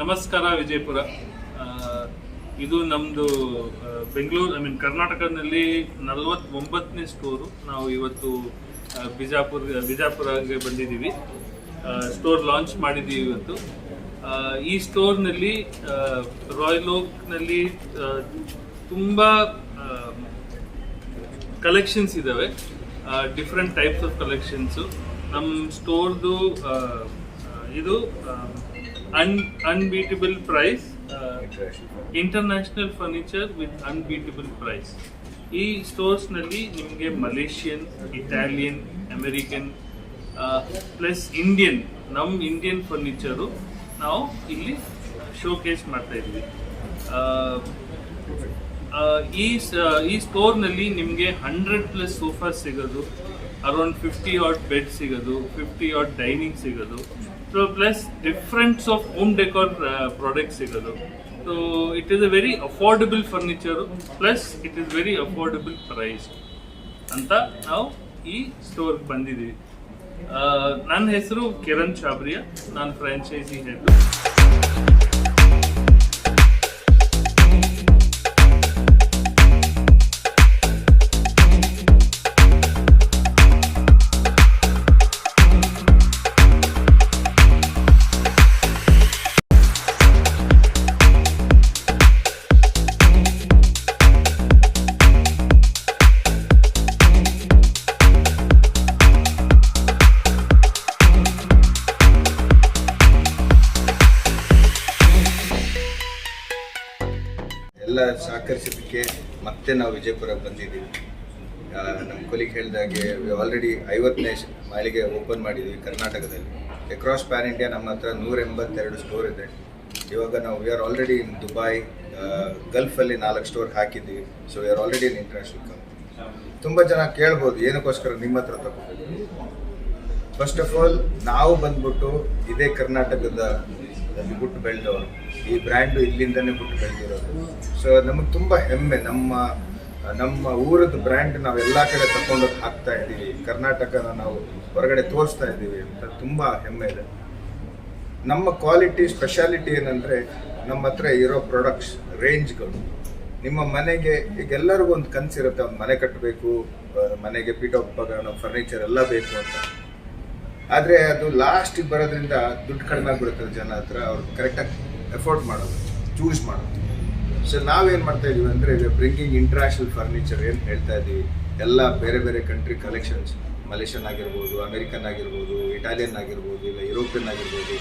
ನಮಸ್ಕಾರ ವಿಜಯಪುರ. ಇದು ನಮ್ಮದು ಬೆಂಗಳೂರು ಐ ಮೀನ್ ಕರ್ನಾಟಕದಲ್ಲಿ ನಲವತ್ತೊಂಬತ್ತನೇ ಸ್ಟೋರು ನಾವು ಇವತ್ತು ಬಿಜಾಪುರ ಬಿಜಾಪುರ, ಬಿಜಾಪುರಗೆ ಬಂದಿದ್ದೀವಿ. ಸ್ಟೋರ್ ಲಾಂಚ್ ಮಾಡಿದ್ದೀವಿ ಇವತ್ತು. ಈ ಸ್ಟೋರ್ನಲ್ಲಿ ರಾಯಲ್ ಓಕ್ನಲ್ಲಿ ತುಂಬ ಕಲೆಕ್ಷನ್ಸ್ ಇದ್ದಾವೆ ಡಿಫ್ರೆಂಟ್ ಟೈಪ್ಸ್ ಆಫ್ ಕಲೆಕ್ಷನ್ಸು ನಮ್ಮ ಸ್ಟೋರ್ದು ಇದು ಅನ್ price price international furniture with unbeatable price ಈ ಸ್ಟೋರ್ಸ್ನಲ್ಲಿ ನಿಮಗೆ Malaysian Italian American plus Indian ನಮ್ಮ ಇಂಡಿಯನ್ ಫರ್ನಿಚರು ನಾವು ಇಲ್ಲಿ ಶೋಕೇಸ್ ಮಾಡ್ತಾ ಇದ್ವಿ ಆ, ಈ ಸ- ಈ ಸ್ಟೋರ್ನಲ್ಲಿ ನಿಮಗೆ ಹಂಡ್ರೆಡ್ ಪ್ಲಸ್ ಸೋಫಾ ಸಿಗೋದು ಅರೌಂಡ್ ಫಿಫ್ಟಿ ಆಟ್ ಬೆಡ್ ಸಿಗೋದು ಫಿಫ್ಟಿ ಆಟ್ ಡೈನಿಂಗ್ ಸಿಗೋದು so plus differents of home decor products ಸಿಗೋದು so it is a very affordable furniture plus it is very affordable price ಅಂತ ನಾವು ಈ ಸ್ಟೋರ್ಗೆ ಬಂದಿದ್ದೀವಿ. ಆ, ನನ್ನ ಹೆಸರು ಕಿರಣ್ ಚಾಬ್ರಿಯಾ ನಾನು ಫ್ರಾಂಚೈಸಿ ಹೆಡ್ ಸಹಕರಿಸಿದ್ದಕ್ಕೆ ಮತ್ತೆ ನಾವು ವಿಜಯಪುರಕ್ಕೆ ಬಂದಿದ್ದೀವಿ. ನಮ್ಮ ಕೊಲಿಗೆ ಹೇಳಿದಾಗೆ ಆಲ್ರೆಡಿ ಐವತ್ತನೇ ಮೈಲಿಗೆ ಓಪನ್ ಮಾಡಿದ್ದೀವಿ ಕರ್ನಾಟಕದಲ್ಲಿ. ಅಕ್ರಾಸ್ ಪ್ಯಾನ್ ಇಂಡಿಯಾ ನಮ್ಮ ಹತ್ರ ನೂರ ಎಂಬತ್ತೆರಡು ಸ್ಟೋರ್ ಇದೆ. ಇವಾಗ ನಾವು we are already in Dubai ಗಲ್ಫಲ್ಲಿ ನಾಲ್ಕು ಸ್ಟೋರ್ ಹಾಕಿದ್ದೀವಿ so we are already in international company ತುಂಬ ಜನ ಕೇಳ್ಬೋದು, ಏನಕ್ಕೋಸ್ಕರ ನಿಮ್ಮ ಹತ್ರ ತಗೋಬೇಕು ಫಸ್ಟ್ ಆಫ್ ಆಲ್ ನಾವು ಬಂದ್ಬಿಟ್ಟು ಇದೇ ಕರ್ನಾಟಕದ ಅಲ್ಲಿ ಬಿಟ್ಟು ಬೆಳೆದವರು. ಈ ಬ್ರ್ಯಾಂಡು ಇಲ್ಲಿಂದನೇ ಬಿಟ್ಟು ಬೆಳೆದಿರೋದು. ಸೊ ನಮಗೆ ತುಂಬ ಹೆಮ್ಮೆ. ನಮ್ಮ ನಮ್ಮ ಊರದ ಬ್ರ್ಯಾಂಡ್ ನಾವು ಎಲ್ಲ ಕಡೆ ತಗೊಂಡೋಗಿ ಹಾಕ್ತಾ ಇದ್ದೀವಿ. ಕರ್ನಾಟಕನ ನಾವು ಹೊರಗಡೆ ತೋರಿಸ್ತಾ ಇದ್ದೀವಿ ಅಂತ ತುಂಬ ಹೆಮ್ಮೆ ಇದೆ. ನಮ್ಮ ಕ್ವಾಲಿಟಿ ಸ್ಪೆಷಾಲಿಟಿ ಏನಂದರೆ ನಮ್ಮ ಹತ್ರ ಇರೋ ಪ್ರಾಡಕ್ಟ್ಸ್ ರೇಂಜ್ಗಳು ನಿಮ್ಮ ಮನೆಗೆ ಈಗ ಎಲ್ಲರಿಗೂ ಒಂದು ಕನಸಿರುತ್ತೆ. ಒಂದು ಮನೆ ಕಟ್ಟಬೇಕು ಮನೆಗೆ ಪೀಠೋಪಕರಣ ಫರ್ನಿಚರ್ ಎಲ್ಲ ಬೇಕು ಅಂತ. ಆದರೆ ಅದು ಲಾಸ್ಟಿಗೆ ಬರೋದ್ರಿಂದ ದುಡ್ಡು ಕಡಿಮೆ ಆಗಿಬಿಡುತ್ತೆ ಜನ ಹತ್ರ. ಅವ್ರು ಕರೆಕ್ಟಾಗಿ ಎಫೋರ್ಡ್ ಮಾಡೋದು ಚೂಸ್ ಮಾಡೋದು. ಸೊ ನಾವೇನು ಮಾಡ್ತಾ ಇದೀವಿ ಅಂದರೆ ಬ್ರಿಂಗಿಂಗ್ ಇಂಟರ್ನ್ಯಾಷನಲ್ ಫರ್ನಿಚರ್ ಏನು ಹೇಳ್ತಾ ಇದ್ದೀವಿ ಎಲ್ಲ ಬೇರೆ ಬೇರೆ ಕಂಟ್ರಿ ಕಲೆಕ್ಷನ್ಸ್ ಮಲೇಷಿಯನ್ ಆಗಿರ್ಬೋದು ಅಮೆರಿಕನ್ ಆಗಿರ್ಬೋದು ಇಟಾಲಿಯನ್ ಆಗಿರ್ಬೋದು, ಇಲ್ಲ ಯುರೋಪಿಯನ್ ಆಗಿರ್ಬೋದು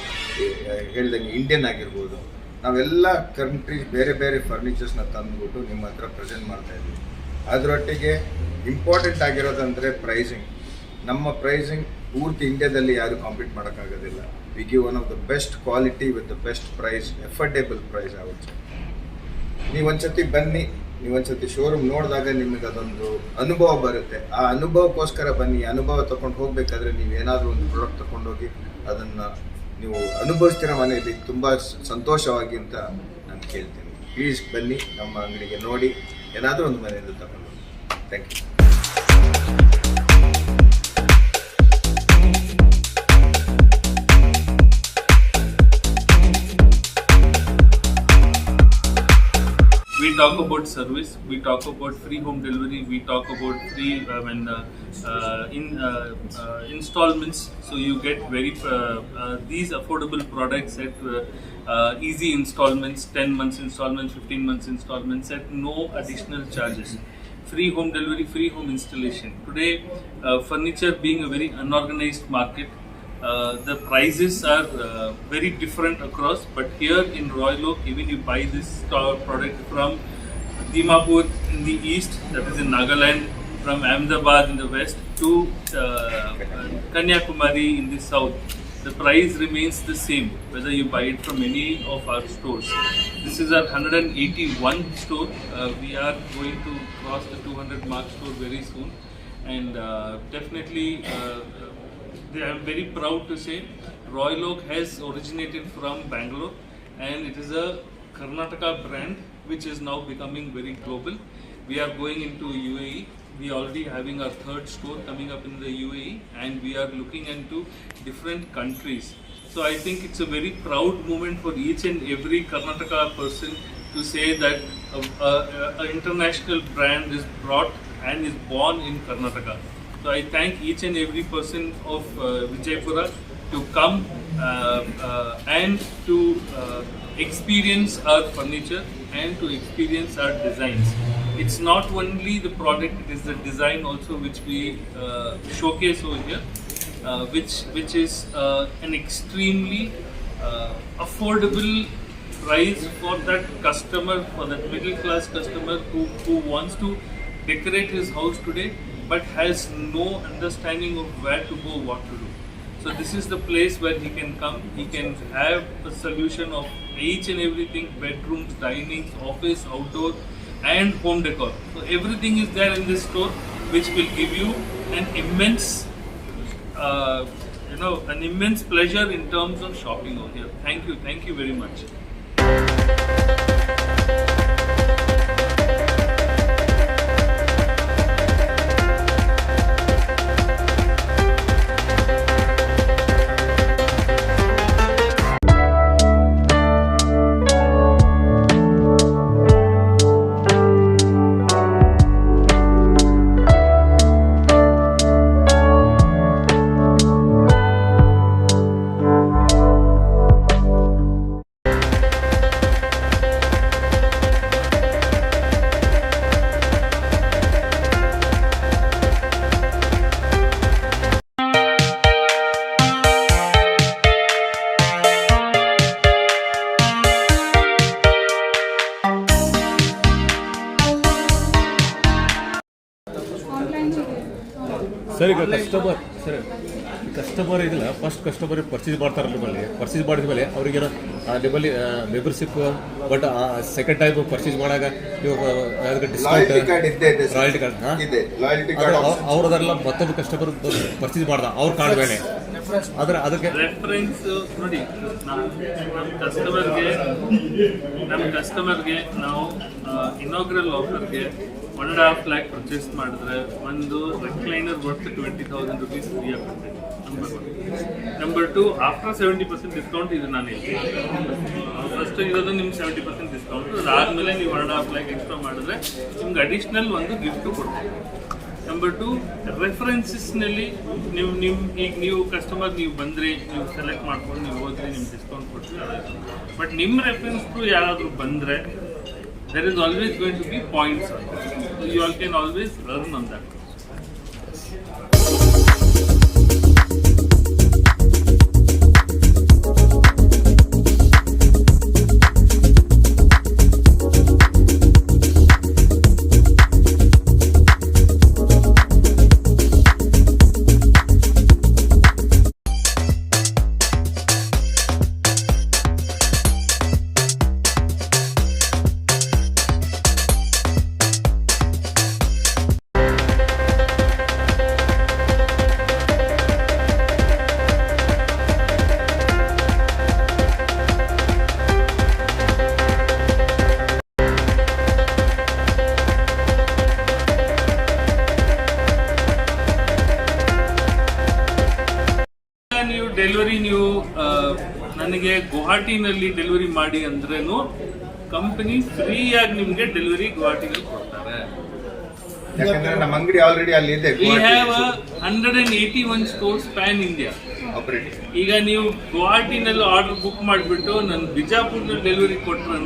ಹೇಳ್ದಂಗೆ ಇಂಡಿಯನ್ ಆಗಿರ್ಬೋದು. ನಾವೆಲ್ಲ ಕಂಟ್ರಿ ಬೇರೆ ಬೇರೆ ಫರ್ನಿಚರ್ಸ್ನ ತಂದುಬಿಟ್ಟು ನಿಮ್ಮ ಹತ್ರ ಪ್ರೆಸೆಂಟ್ ಮಾಡ್ತಾ ಇದ್ದೀವಿ ಅದರೊಟ್ಟಿಗೆ ಇಂಪಾರ್ಟೆಂಟ್ ಆಗಿರೋದಂದರೆ ಪ್ರೈಸಿಂಗ್ ನಮ್ಮ ಪ್ರೈಸಿಂಗ್ ಪೂರ್ತಿ ಇಂಡಿಯಾದಲ್ಲಿ ಯಾರು ಕಾಂಪೀಟ್ ಮಾಡೋಕ್ಕಾಗೋದಿಲ್ಲ. We give one of the best quality with the best price affordable price ಆಗುತ್ತೆ ನೀವು ಒಂದ್ಸತಿ ಬನ್ನಿ, ನೀವು ಒಂದ್ಸತಿ ಶೋರೂಮ್ ನೋಡಿದಾಗ ನಿಮಗೆ ಅದೊಂದು ಅನುಭವ ಬರುತ್ತೆ. ಆ ಅನುಭವಕ್ಕೋಸ್ಕರ ಬನ್ನಿ ಅನುಭವ ತಗೊಂಡು ಹೋಗಬೇಕಾದ್ರೆ ನೀವು ಏನಾದರೂ ಒಂದು ಪ್ರಾಡಕ್ಟ್ ತೊಗೊಂಡೋಗಿ ಅದನ್ನು ನೀವು ಅನುಭವಿಸ್ತೀರ ಮನೆಯಲ್ಲಿ ತುಂಬ ಸಂತೋಷವಾಗಿ ಅಂತ ನಾನು ಕೇಳ್ತೀನಿ. ಪ್ಲೀಸ್ ಬನ್ನಿ, ನಮ್ಮ ಅಂಗಡಿಗೆ ನೋಡಿ, ಏನಾದರೂ ಒಂದು ಮನೆಯಿಂದ ತಗೊಂಡು thank you we talk about service we talk about free home delivery we talk about free i mean uh, uh, in uh, uh, installments. So you get very uh, uh, these affordable products at easy installments 10 months installments 15 months installments at no additional charges. Free home delivery free home installation. Today furniture being a very unorganized market uh, the prices are uh, very different across, but here in Royal Oak, even you buy this product from Dimapur in the east, that is in Nagaland, from Ahmedabad in the west to uh, Kanyakumari in the south, the price remains the same whether you buy it from any of our stores. This is our 181 store. Uh, we are going to cross the 200 mark store very soon, and uh, definitely. They are very proud to say Royal Oak has originated from Bangalore and it is a Karnataka brand which is now becoming very global. We are going into UAE. We are already having our third store coming up in the UAE and we are looking into different countries. So I think it's a very proud moment for each and every Karnataka person to say that an international brand is brought and is born in Karnataka. So I thank each and every person of uh, Vijaypura to come uh, uh, and to uh, experience our furniture and to experience our designs. It's not only the product; it is the design also which we uh, showcase over here, uh, which which is an extremely affordable price for that customer, for that middle class customer who, who wants to decorate his house today but has no understanding of where to go, what to do. So this is the place where he can come, he can have a solution of each and everything, bedrooms, dining, office, outdoor and home decor. So everything is there in this store which will give you an immense uh, you know an immense pleasure in terms of shopping over here. Thank you, thank you very much. Sir ಈಗ customer sir customer ಇದಲ್ಲ. First customer purchase ಮಾಡ್ತಾರೆ ನಿಮ್ಮಲ್ಲಿ. Purchase ಮಾಡಿದ ಮೇಲೆ ಅವ್ರಿಗೆ ನಿಮ್ಮಲ್ಲಿ membership but second time purchase ಮಾಡಾಗ ನೀವು ಅದಕ್ಕೆ ಡಿಸ್ಕೌಂಟ್ ಇದೆ ರಾಯಲ್ಟಿ ಕಾರ್ಡ್ ಇದೆ. ಲಾಯಲ್ಟಿ ಕಾರ್ಡ್ ಅವ್ರದೆಲ್ಲ ಮತ್ತೊಂದು ಕಸ್ಟಮರ್ ಪರ್ಚೇಸ್ ಮಾಡ್ದ. ಅವ್ರ ಕಾರ್ಡ್ ಮೇಲೆ. ಆದ್ರೆ ಅದಕ್ಕೆ ರೆಫರೆನ್ಸ್ ನೋಡಿ ಕಸ್ಟಮರ್ಗೆ ನಮ್ಮ ಕಸ್ಟಮರ್ಗೆ ನಾವು inaugural ಆಫರ್ಗೆ one and half lakh purchase ಮಾಡಿದ್ರೆ ಒಂದು recliner worth twenty thousand rupees free ಆಗ್ತದೆ number two after seventy percent discount ಇದು ನಾನು ಹೇಳ್ತೀನಿ. ಫಸ್ಟ್ ಇರೋದು ನಿಮ್ಗೆ ಸೆವೆಂಟಿ ಪರ್ಸೆಂಟ್ ಡಿಸ್ಕೌಂಟ್ ಅದಾದಮೇಲೆ ನೀವು ಆಫ್ ಹಾಫ್ ಎಕ್ಸ್ಟ್ರಾ ಮಾಡಿದ್ರೆ ನಿಮ್ಗೆ ಅಡಿಷ್ನಲ್ ಒಂದು ಗಿಫ್ಟ್ ಕೊಡ್ತೀವಿ. ನಂಬರ್ ಟು ರೆಫರೆನ್ಸಸ್ನಲ್ಲಿ ನೀವು ನಿಮ್ಮ ಈಗ ನೀವು ಕಸ್ಟಮರ್ ನೀವು ಬಂದರೆ ನೀವು ಸೆಲೆಕ್ಟ್ ಮಾಡ್ಕೊಂಡು ನೀವು ಹೋದ್ರಿ ನಿಮ್ಗೆ ಡಿಸ್ಕೌಂಟ್ ಕೊಡ್ತೀವಿ. ಬಟ್ ನಿಮ್ಮ ರೆಫರೆನ್ಸ್ ಟು ಯಾರಾದರೂ ಬಂದರೆ there is always going to be points you all can always run that ನನಗೆ ಗುವಾಹಟಿನಲ್ಲಿ ಡೆಲಿವರಿ ಮಾಡಿ ಅಂದ್ರೇನು ಕಂಪನಿ ಫ್ರೀಯಾಗಿ ನಿಮಗೆ ಡೆಲಿವರಿ ಗುವಾಹಟಿನಲ್ಲಿ ಕೊಡ್ತಾರೆ. ಯಾಕಂದ್ರೆ ನಮ್ಮ ಅಂಗಡಿ ಆಲ್ರೆಡಿ ಅಲ್ಲಿ ಇದೆ we have hundred and eighty one stores pan India operating ಈಗ ನೀವು ಗುವಾಹಟಿನಲ್ಲಿ ಆರ್ಡರ್ ಬುಕ್ ಮಾಡಿಬಿಟ್ಟು ನನ್ನ ಬಿಜಾಪುರ್ನಲ್ಲಿ ಡೆಲಿವರಿ ಕೊಟ್ರೂ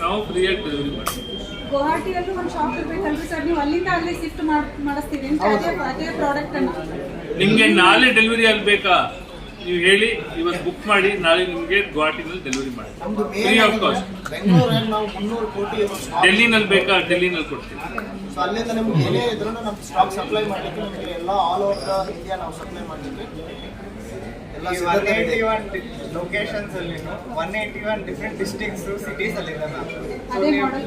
ನಾವು ಫ್ರೀಯಾಗಿ ಡೆಲಿವರಿ ಮಾಡ್ತೀವಿ. ಗುವಾಹಟಿಯಲ್ಲೂ ಒಂದು ಶಾಪ್ ಇರ್ಬೇಕಲ್ರಿ ಸರ್ ನೀವು ಅಲ್ಲಿಂದ ಅಲ್ಲೇ ಶಿಫ್ಟ್ ಮಾಡಿಸ್ತೀವಿ ಅದೇ ಪ್ರಾಡಕ್ಟ್ ಅನ್ನ. ನಿಮ್ಗೆ ನಾಳೆ ಡೆಲಿವರಿ ಆಗ್ಬೇಕಾ? ನೀವು ಹೇಳಿ ಇವತ್ತು ಬುಕ್ ಮಾಡಿ ನಾಳೆ ನಿಮಗೆ ಗುವಾಹಟಿನಲ್ಲಿ ಡೆಲಿವರಿ ಮಾಡಿ. ಫ್ರೀ ಆಫ್ ಕಾಸ್ಟ್ ಬೆಂಗಳೂರಲ್ಲಿ ನಾವು ಮುನ್ನೂರು ಕೋಟಿ ಡೆಲ್ಲಿನಲ್ಲಿ ಬೇಕಾ? ಡೆಲ್ಲಿನಲ್ಲಿ ಕೊಡ್ತೀವಿ. ಸೊ ಅಲ್ಲಿಂದ ನಿಮ್ಗೆ ಏನೇ ಇದ್ರೂ ನಮ್ಮ ಸ್ಟಾಕ್ ಸಪ್ಲೈ ಮಾಡಲಿಕ್ಕೆ ನಿಮಗೆ ಎಲ್ಲ ಆಲ್ ಓವರ್ ದ ಇಂಡಿಯಾ ನಾವು ಸಪ್ಲೈ ಮಾಡಲಿಕ್ಕೆ ಎಲ್ಲ ಒನ್ ಏಯ್ಟಿ ಒನ್ ಲೊಕೇಶನ್ಸ್ ಅಲ್ಲಿ one eighty one different districts cities ಅಲ್ಲಿ ಮ್ಯಾಮ್ ಅದೇ ಮಾಡಲ್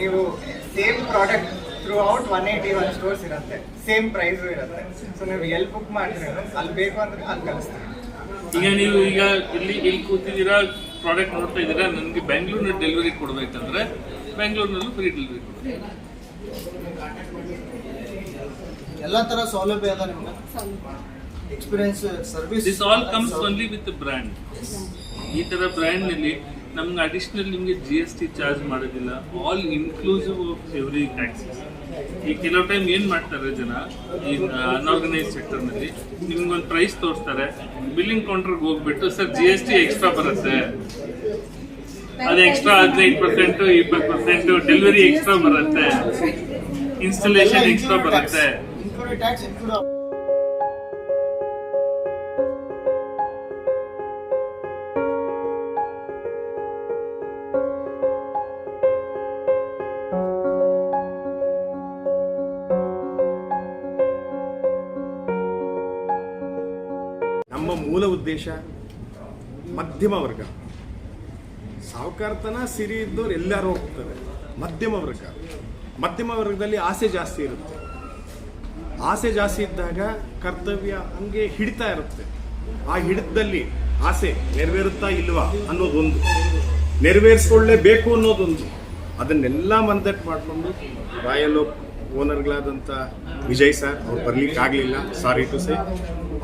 ನೀವು same product throughout one eighty one stores ಇರುತ್ತೆ. ಸೇಮ್ ಪ್ರೈಸು ಇರುತ್ತೆ. ಸೊ ನೀವು ಎಲ್ಲಿ ಬುಕ್ ಮಾಡಿದ್ರೆ ಅಲ್ಲಿ ಬೇಕು ಅಂದ್ರೆ ಅಲ್ಲಿ ಕಳಿಸ್ತೀವಿ. ಈಗ ನೀವು ಈಗ ಇಲ್ಲಿ ಇಲ್ಲಿ ಕೂತಿದ್ದೀರಾ ಪ್ರಾಡಕ್ಟ್ ನೋಡ್ತಾ ಇದ್ದೀರಾ ನನಗೆ ಬೆಂಗಳೂರಿನ ಡೆಲಿವರಿ ಕೊಡಬೇಕಂದ್ರೆ ಬೆಂಗಳೂರಿನಲ್ಲೂ ಫ್ರೀ ಡೆಲಿವರಿ ಕೊಡ್ತೀವಿ ಎಲ್ಲ ತರ ಸೌಲಭ್ಯ ಅದ ನಿಮ್ಗೆ? Experience service this all comes only with brand ಈ ತರ ಬ್ರ್ಯಾಂಡ್ನಲ್ಲಿ ನಮ್ಗೆ ಅಡಿಷನಲ್ ನಿಮಗೆ ಜಿ ಎಸ್ ಟಿ ಚಾರ್ಜ್ ಮಾಡೋದಿಲ್ಲ. All inclusive of every taxes ಈ ಕೆಲವು ಟೈಮ್ ಏನು ಮಾಡ್ತಾರೆ ಜನ? ಈ ಅನ್ಆರ್ಗನೈಸ್ ಸೆಕ್ಟರ್ನಲ್ಲಿ ನಿಮ್ಗೊಂದು ಪ್ರೈಸ್ ತೋರಿಸ್ತಾರೆ. ಬಿಲ್ಲಿಂಗ್ ಕೌಂಟರ್ಗೆ ಹೋಗ್ಬಿಟ್ಟು, sir G S T extra ಬರುತ್ತೆ. ಅದು ಎಕ್ಸ್ಟ್ರಾ ಹದಿನೈದು ಪರ್ಸೆಂಟ್ ಇಪ್ಪತ್ತು ಪರ್ಸೆಂಟ್ ಡೆಲಿವರಿ ಎಕ್ಸ್ಟ್ರಾ ಬರುತ್ತೆ. ಇನ್ಸ್ಟಾಲೇಷನ್ ಎಕ್ಸ್ಟ್ರಾ ಬರುತ್ತೆ. ಉದ್ದೇಶ ಮಧ್ಯಮ ವರ್ಗ. ಸಾವುಕಾರತನ ಸಿರಿ ಇದ್ದವ್ರು ಎಲ್ಲರೂ ಹೋಗ್ತಾರೆ, ಮಧ್ಯಮ ವರ್ಗ. ಮಧ್ಯಮ ವರ್ಗದಲ್ಲಿ ಆಸೆ ಜಾಸ್ತಿ ಇರುತ್ತೆ. ಆಸೆ ಜಾಸ್ತಿ ಇದ್ದಾಗ ಕರ್ತವ್ಯ ಹಂಗೆ ಹಿಡಿತಾ ಇರುತ್ತೆ. ಆ ಹಿಡಿತದಲ್ಲಿ ಆಸೆ ನೆರವೇರುತ್ತಾ ಇಲ್ವಾ ಅನ್ನೋದೊಂದು. ನೆರವೇರಿಸ್ಕೊಳ್ಳೇಬೇಕು ಅನ್ನೋದೊಂದು. ಅದನ್ನೆಲ್ಲ ಮಂದಟ್ ಮಾಡಿಕೊಂಡು ರಾಯಲ್ ಓನರ್ಗಳಾದಂಥ ವಿಜಯ್ ಸರ್, ಅವ್ರು ಬರ್ಲಿಕ್ಕಾಗಲಿಲ್ಲ. ಸಾರಿ ಟು ಸೇ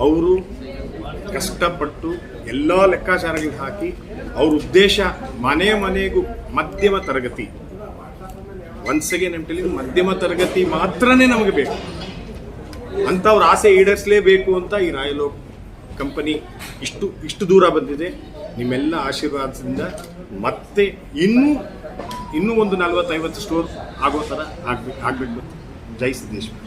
ಅವರು ಕಷ್ಟಪಟ್ಟು ಎಲ್ಲ ಲೆಕ್ಕಾಚಾರಗಳು ಹಾಕಿ ಅವ್ರ ಉದ್ದೇಶ ಮನೆ ಮನೆಗೂ ಮಧ್ಯಮ ತರಗತಿ. ಒನ್ಸಗೆ ನೆನಪಲ್ಲಿ ಮಧ್ಯಮ ತರಗತಿ ಮಾತ್ರನೇ ನಮಗೆ ಬೇಕು. ಅಂತ ಅವ್ರ ಆಸೆ ಈಡೇರಿಸಲೇಬೇಕು ಅಂತ ಈ ರಾಯಲ್ ಓಕ್ ಕಂಪನಿ ಇಷ್ಟು ಇಷ್ಟು ದೂರ ಬಂದಿದೆ. ನಿಮ್ಮೆಲ್ಲ ಆಶೀರ್ವಾದದಿಂದ ಮತ್ತೆ ಇನ್ನೂ ಇನ್ನೂ ಒಂದು ನಲ್ವತ್ತೈವತ್ತು ಸ್ಟೋರ್ ಆಗೋ ಥರ ಆಗ್ಬೇಕು ಆಗಬೇಕು ಜೈ ಸಿದ್ದೇಶ್ವರ.